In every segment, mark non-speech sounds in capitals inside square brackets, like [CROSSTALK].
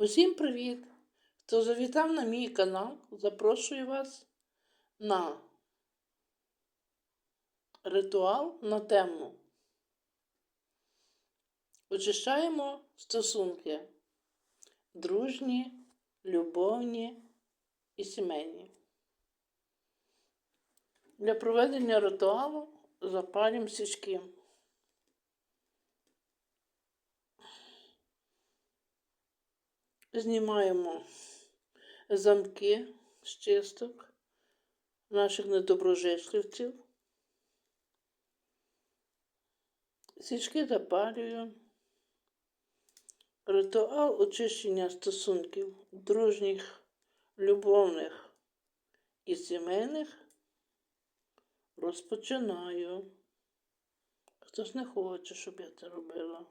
Усім привіт! Хто завітав на мій канал, запрошую вас на ритуал на тему. Очищаємо стосунки дружні, любовні і сімейні. Для проведення ритуалу запалюємо свічки. Знімаємо замки з чисток наших недоброжичливців. Свічки запалюю. Ритуал очищення стосунків дружніх, любовних і сімейних розпочинаю. Хтось не хоче, щоб я це робила.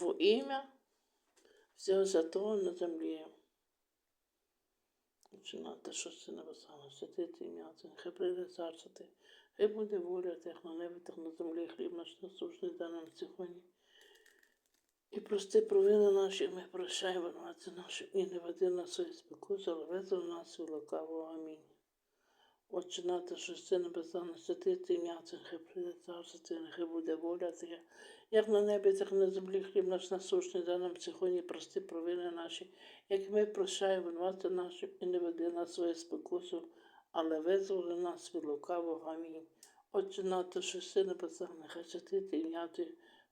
Во ім'я всього святого на землі. Починати, що це написано, святити ім'я, це хай прийде царство ти, хай буде воля тих на небі, тих на землі, хліб наш насущний дай нам сьогодні. І прости провини наші, ми прощаємо винуватці наші, і не веди нас у спокусу, але визволи нас у лукавого. Амінь. Отче нате, що це небесна, святити ім'я, це хай прийде царство, це нехай буде воля Твоя, як на небі, так на землі хліб наш насущний, дай нам сьогодні прости провини наші, як ми прощаємо винувати наші, і не веди нас своє спокусу, але визволи нас від лукавого. Амінь. Отче нате, що все небесна, нехай святити ім'я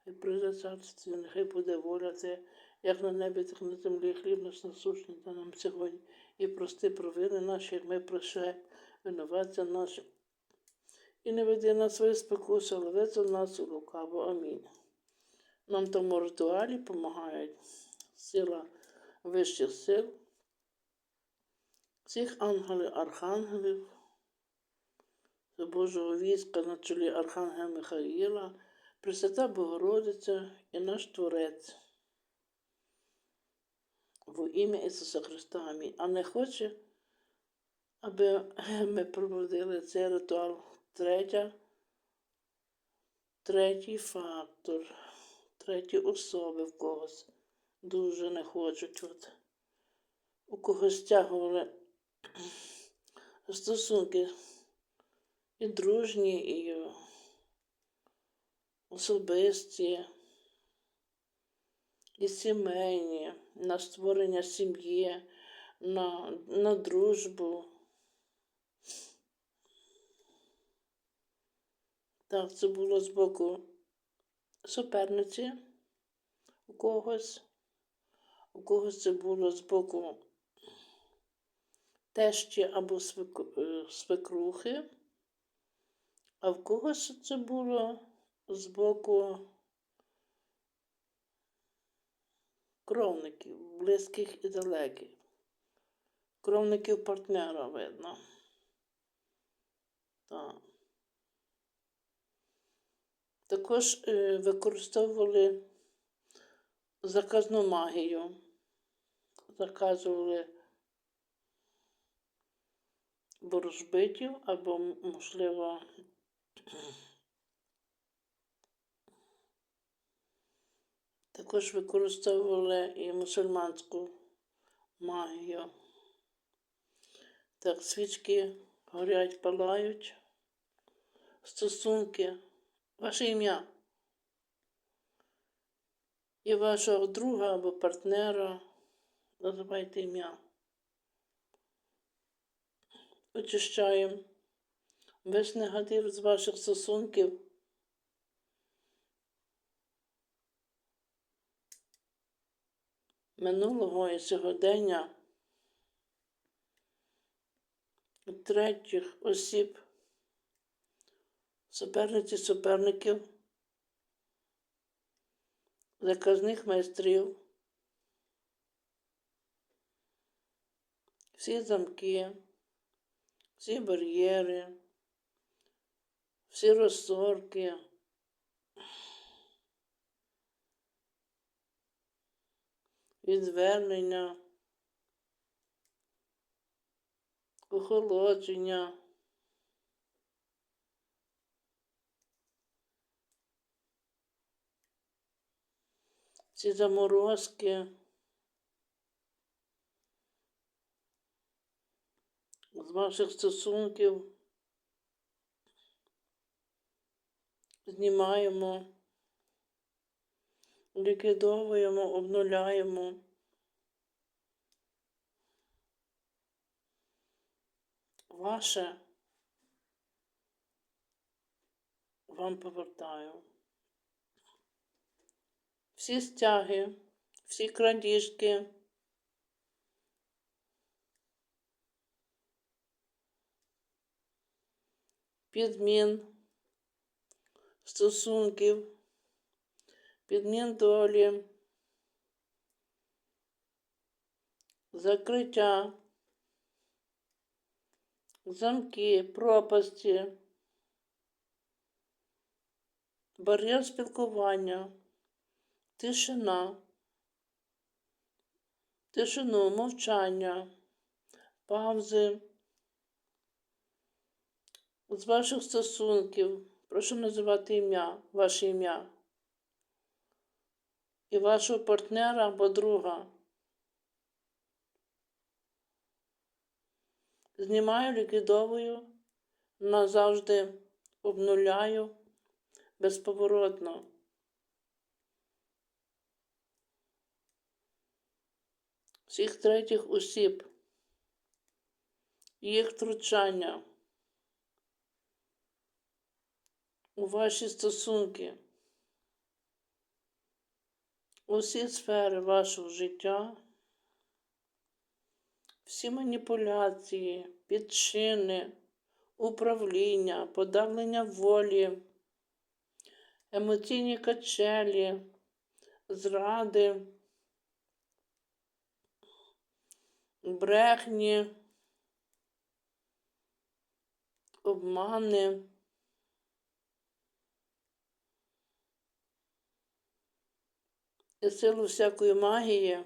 хай прийде царство, нехай буде воля Твоя, як на небі, так на землі хліб наш насущний, дай нам сьогодні, і прости провини наші, як ми прощаємо винуватця нашим. І не веди нас своє спокусу, але визволи нас у лукаву. Амінь. Нам тому ритуалі допомагають сила вищих сил, всіх ангелів, архангелів, Божого війська на чолі Архангела Михаїла, Пресвята Богородиця і наш Творець. Во ім'я Ісуса Христа. Амінь. А не хоче, аби [LAUGHS] ми проводили цей ритуал третя, третій фактор треті особи в когось дуже не хочуть. От. У когось тягували [CLEARS THROAT] стосунки і дружні, і особисті, і сімейні, на створення сім'ї, на, на дружбу. Так, це було з боку суперниці у когось. У когось це було з боку тещі або свекрухи, а в когось це було з боку кровників, близьких і далеких. Кровників партнера видно. Так. Також е, використовували заказну магію, заказували ворожбитів або, можливо, також використовували і мусульманську магію. Так, свічки горять, палають, стосунки. Ваше ім'я і вашого друга або партнера. Називайте ім'я. Очищаємо весь негатив з ваших стосунків. Минулого і сьогодення третіх осіб суперниці суперників, заказних майстрів, всі замки, всі бар'єри, всі розсорки. Відвернення, охолодження. Ці заморозки. З ваших стосунків знімаємо, ліквідовуємо, обнуляємо. Ваше вам повертаю. Всі стяги, всі крадіжки. Підмін стосунків, підмін долі, закриття, замки, пропасті, бар'єр спілкування, тишина, тишину, мовчання, паузи. З ваших стосунків прошу називати ім'я, ваше ім'я і вашого партнера або друга. Знімаю, ліквідовую, назавжди обнуляю безповоротно. Всіх третіх осіб, їх втручання у ваші стосунки, у всі сфери вашого життя, всі маніпуляції, підчини, управління, подавлення волі, емоційні качелі, зради, брехні, обмани. і силу всякої магії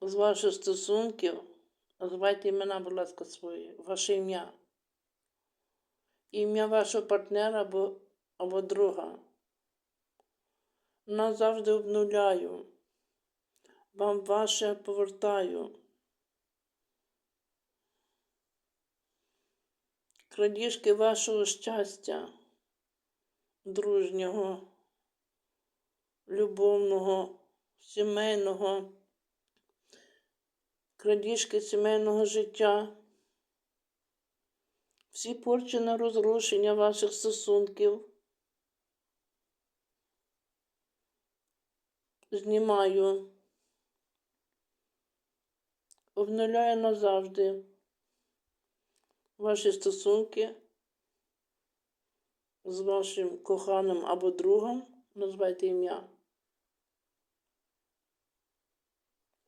з ваших стосунків, називайте імена, будь ласка, свої, ваше ім'я, ім'я вашого партнера або, або друга. Назавжди обнуляю, вам ваше повертаю. Крадіжки вашого щастя, дружнього любовного, сімейного, крадіжки сімейного життя, всі порчі на розрушення ваших стосунків. Знімаю, обнуляю назавжди ваші стосунки з вашим коханим або другом, назвайте ім'я.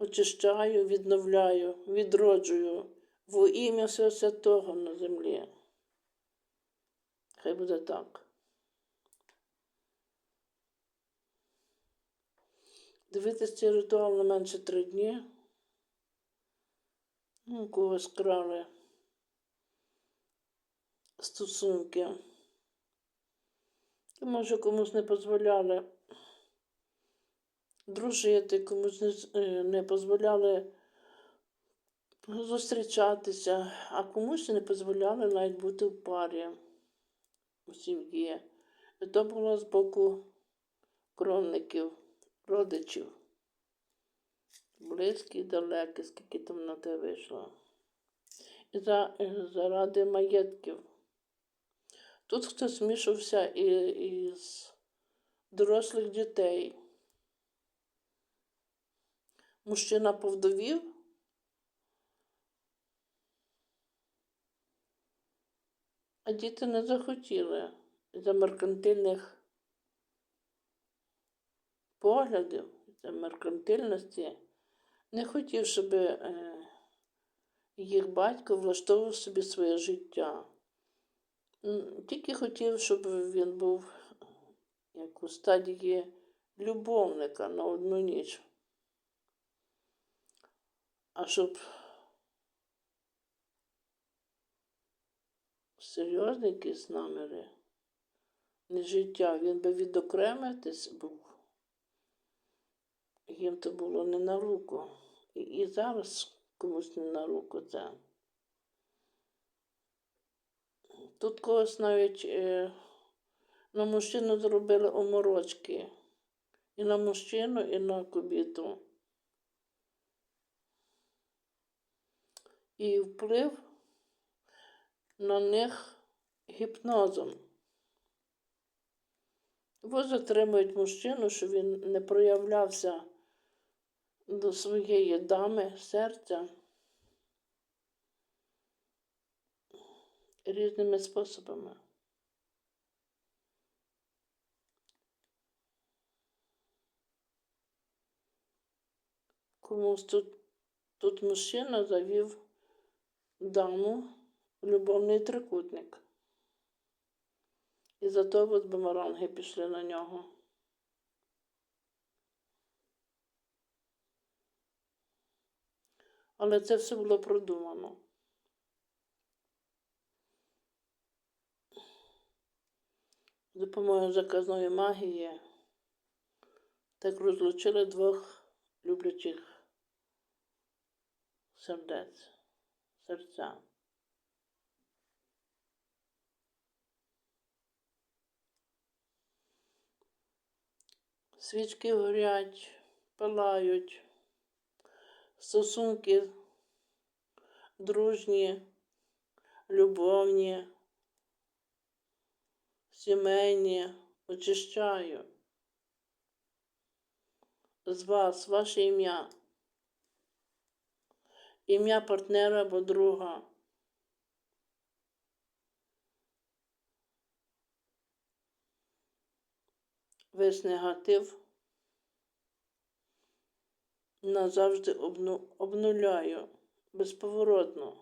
очищаю, відновляю, відроджую во ім'я Всього Святого на землі. Хай буде так. Дивитися цей ритуал на менше три дні. Ну, когось крали стосунки. Може, комусь не дозволяли дружити, комусь не, е, не дозволяли зустрічатися, а комусь не дозволяли навіть бути в парі у сім'ї. І то було з боку кровників, родичів. Близькі, далекі, скільки там на те вийшло. І за, заради маєтків. Тут хтось змішався із дорослих дітей мужчина повдовів. А діти не захотіли за меркантильних поглядів, за меркантильності, не хотів, щоб е, їх батько влаштовував собі своє життя. Тільки хотів, щоб він був як у стадії любовника на одну ніч. А щоб серйозні якісь наміри, не життя, він би відокремитись був їм то було не на руку. І, і зараз комусь не на руку це. Тут когось навіть е, на мужчину зробили оморочки. І на мужчину, і на кобіту. І вплив на них гіпнозом. Бо затримують мужчину, щоб він не проявлявся до своєї дами серця різними способами. Комусь тут, тут мужчина завів даму любовний трикутник. І зато от бумеранги пішли на нього. Але це все було продумано. За допомогою заказної магії так розлучили двох люблячих сердець, серця. Свічки горять, палають, стосунки дружні, любовні, сімейні очищаю. З вас, ваше ім'я, ім'я партнера або друга. Весь негатив назавжди обну... обнуляю безповоротно.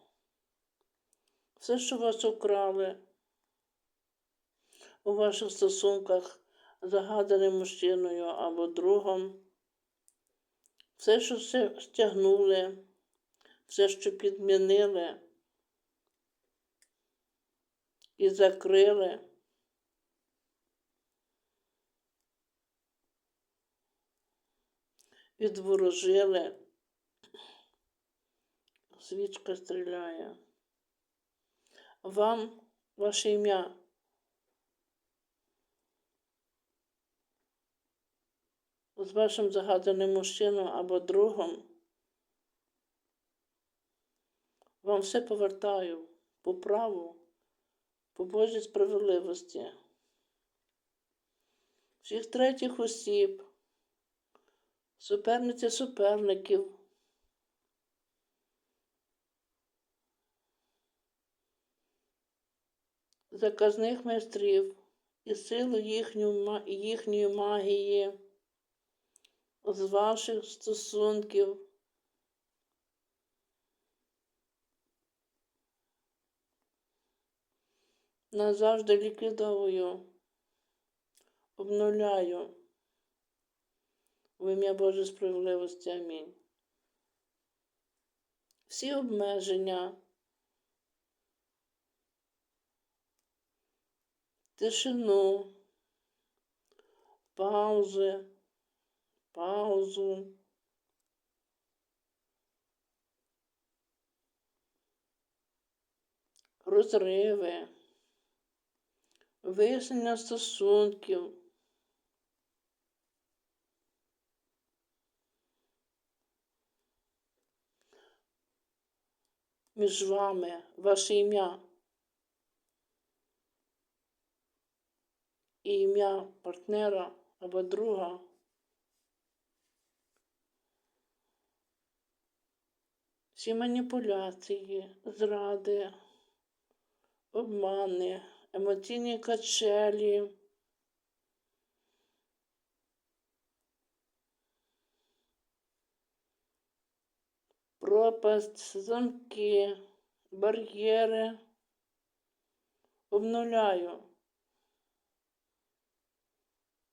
Все, що вас украли у ваших стосунках загаданим мужчиною або другом, все, що стягнули, все, що підмінили і закрили. Відворожили, свічка стріляє. Вам ваше ім'я. З вашим загаданим мужчиною або другом. Вам все повертаю по праву, по Божій справедливості. Всіх третіх осіб, суперниці суперників. заказних майстрів і силу їхню, їхньої магії з ваших стосунків. Назавжди ліквідовую, обнуляю в ім'я Божої справедливості. Амінь. Всі обмеження. тишину, паузи, паузу. Розриви, вияснення стосунків. Між вами ваше ім'я. і ім'я партнера або друга. Всі маніпуляції, зради, обмани, емоційні качелі. Пропасть, замки, бар'єри обнуляю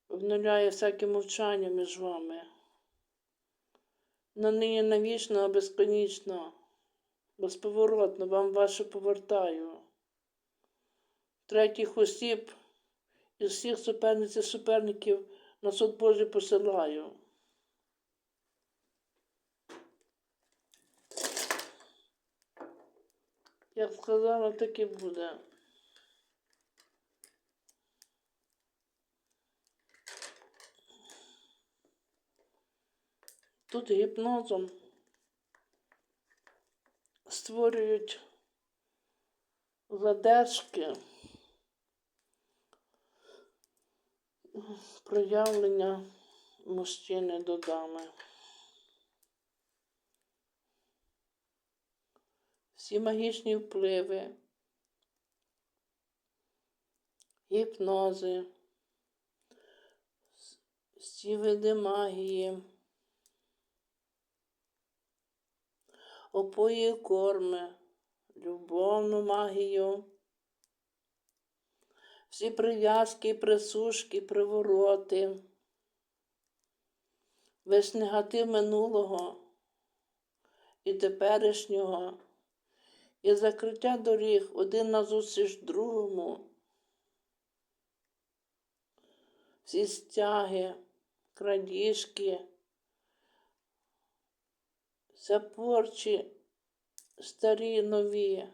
обнуляє всяке мовчання між вами. На нині навічно, а безконічно, безповоротно вам ваше повертаю. Третіх осіб із всіх суперниць і суперників на суд Божий посилаю. Як сказала, так і буде. Тут гіпнозом створюють задержки, проявлення мужчини до дами. Всі магічні впливи, гіпнози, всі види магії. опої корми, любовну магію, всі прив'язки, присушки, привороти, весь негатив минулого і теперішнього, і закриття доріг один назустріч другому, всі стяги, крадіжки це порчі старі нові.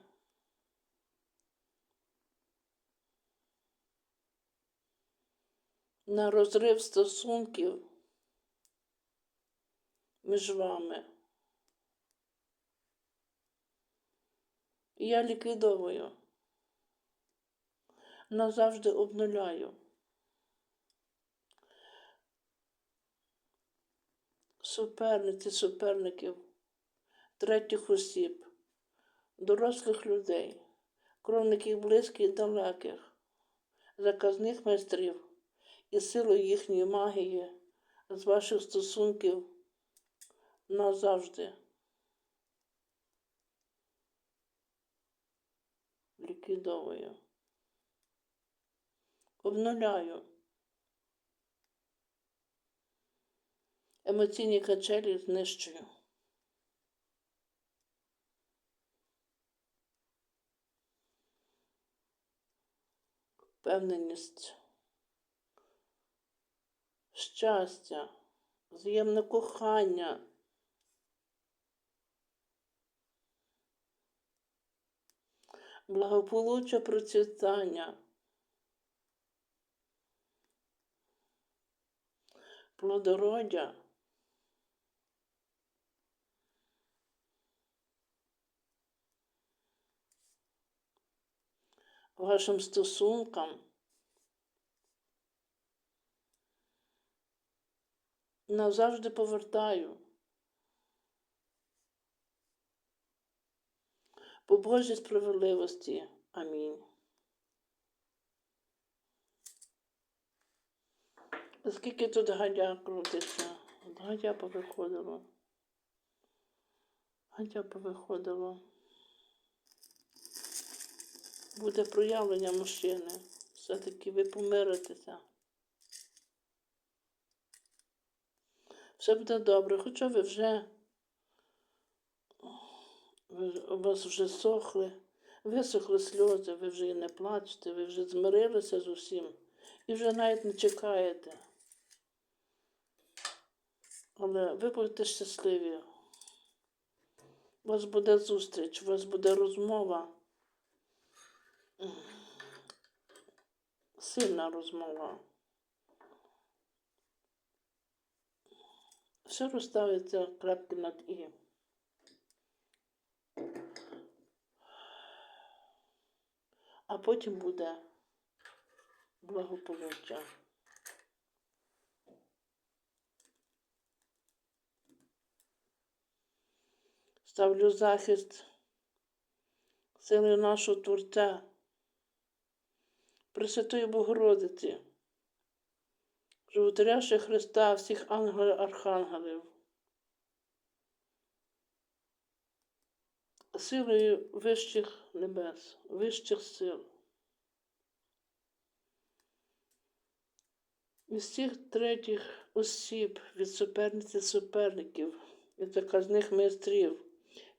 На розрив стосунків між вами. Я ліквідовую, назавжди обнуляю. Суперниці, суперників третіх осіб, дорослих людей, кровників близьких і далеких, заказних майстрів і силою їхньої магії з ваших стосунків назавжди. Ліквідовую. Обнуляю. Емоційні качелі знищую. впевненість, щастя, взаємне кохання. Благополуччя процвітання, плодородя. вашим стосункам. Назавжди повертаю. По Божій справедливості. Амінь. Скільки тут гадя крутиться? Гадя повиходило. Гадя повиходило буде проявлення мужчини. Все-таки ви помиритеся. Все буде добре, хоча ви вже ви, у вас вже сохли, висохли сльози, ви вже і не плачете, ви вже змирилися з усім і вже навіть не чекаєте. Але ви будете щасливі. У вас буде зустріч, у вас буде розмова. Сильна розмова. Все розставиться крапки над І. А потім буде благополуччя. Ставлю захист сили нашого Творця. Пресвятої Богородиці, животаряще Христа, всіх ангелів архангелів, силою вищих небес, вищих сил. Від всіх третіх осіб, від суперниці суперників, від заказних майстрів,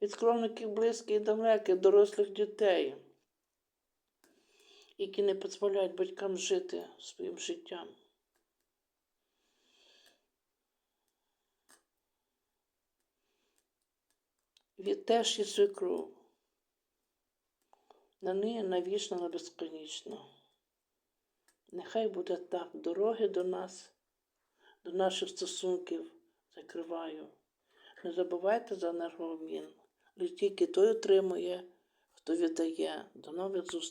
від скромників близьких і далеких, дорослих дітей які не дозволяють батькам жити своїм життям. Від теж і свекру, на неї навічно, на безконічно. Нехай буде так. Дороги до нас, до наших стосунків закриваю. Не забувайте за енергообмін. Лише тільки той отримує, хто віддає. До нових зустрічей.